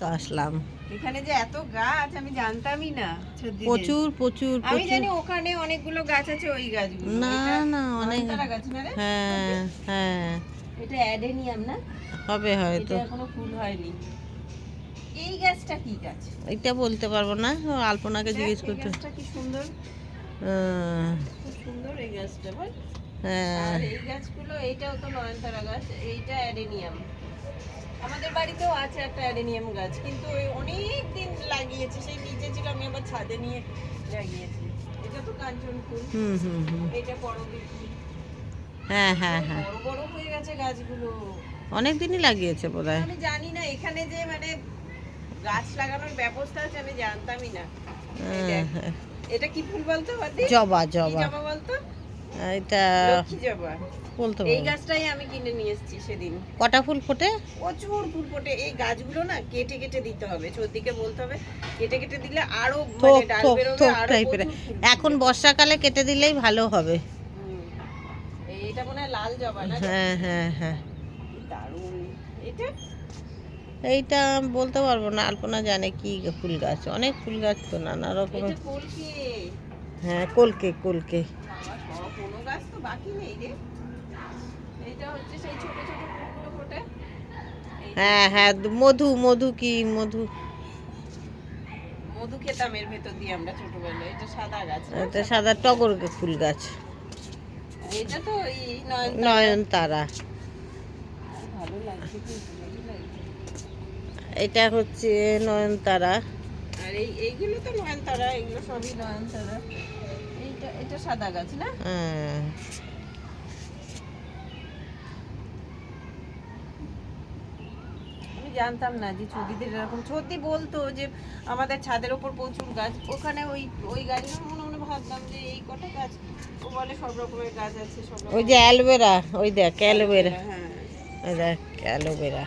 তো আসলাম। এখানে যে এত গাছ আমি জানতামই না প্রচুর প্রচুর আমি জানি ওখানে অনেকগুলো গাছ আছে ওই গাছগুলো। না না অনেক গাছ না রে? হ্যাঁ হ্যাঁ। এটা অ্যাডেনিয়াম না? হবে হয়তো। এখনও ফুল হয়নি। এই গাছটা কি গাছ? এটা বলতে পারব না আলপনাকে জিজ্ঞেস করতে। গাছটা কি সুন্দর। খুব সুন্দর এই গাছটা বল। হ্যাঁ। আর এই গাছগুলো এইটাও তো নয়নতারা গাছ এইটা অ্যাডেনিয়াম। আমাদের বাড়িতেও আছে একটা অ্যাডেনিয়াম গাছ কিন্তু ওই অনেক দিন লাগিয়েছি সেই নিচে ছিল আমি আবার ছাদে নিয়ে লাগিয়েছি। এটা তো কাঞ্চন ফুল হুম হুম হুম। এটা ফুল হ্যাঁ হ্যাঁ হ্যাঁ। বড় বড় হয়ে গেছে গাছগুলো। অনেক দিনই লাগিয়েছে বোধ হয় আমি জানি না এখানে যে মানে গাছ লাগানোর ব্যবস্থা আছে আমি জানতামই না। হ্যাঁ, এটা কি ফুল বলতো জবা জবা। জবা বলতো? এটা বলতে এই গাছটাই আমি কিনে নিয়ে এসেছি সেদিন। কটা ফুল ফোটে? প্রচুর ফুল ফোটে। এই গাছগুলো না কেটে কেটে দিতে হবে চোদ্দিকে বলতে হবে। কেটে কেটে দিলে আরও মানে ডাল বেরোবে আরও এখন বর্ষাকালে কেটে দিলেই ভালো হবে। এটা মনে হয় লাল জবা না? হ্যাঁ হ্যাঁ হ্যাঁ। দারুণ। এটা এইটা বলতে পারব না আলপনা জানে কি ফুল গাছ। অনেক ফুল গাছ তো নানা রকমের। এটা কলকে। হ্যাঁ কলকে কলকে বাবা, সব কোনো গাছ তো বাকি নেই রে। এইটা হচ্ছে সেই ছোট ছোট ফুলগুলো ফোটে। হ্যাঁ হ্যাঁ মধু মধু কি মধু? মধু খেতাম এর ভেতর দিয়ে আমরা ছোটবেলায়। এটা সাদা গাছ এটা সাদা টগর ফুল গাছ। এটা তো এই নয়ন নয়নতারা। ভালো লাগছে। এটা হচ্ছে নয়নতারা। আর এই এইগুলো তো নয়নতারা এগুলো সবই নয়নতারা। এটা সাদা গাছ না? হ্যাঁ। আমি জানতাম না যে ছদিদের এরকম। ছদি বলতো যে আমাদের ছাদের ওপর প্রচুর গাছ ওখানে ওই ওই গাছগুলো মনে মনে ভাবলাম যে এই কটা গাছ ও বলে সব রকমের গাছ আছে সব ওই যে অ্যালোভেরা ওই দেখ অ্যালোভেরা। হ্যাঁ। ওই দেখ অ্যালোভেরা।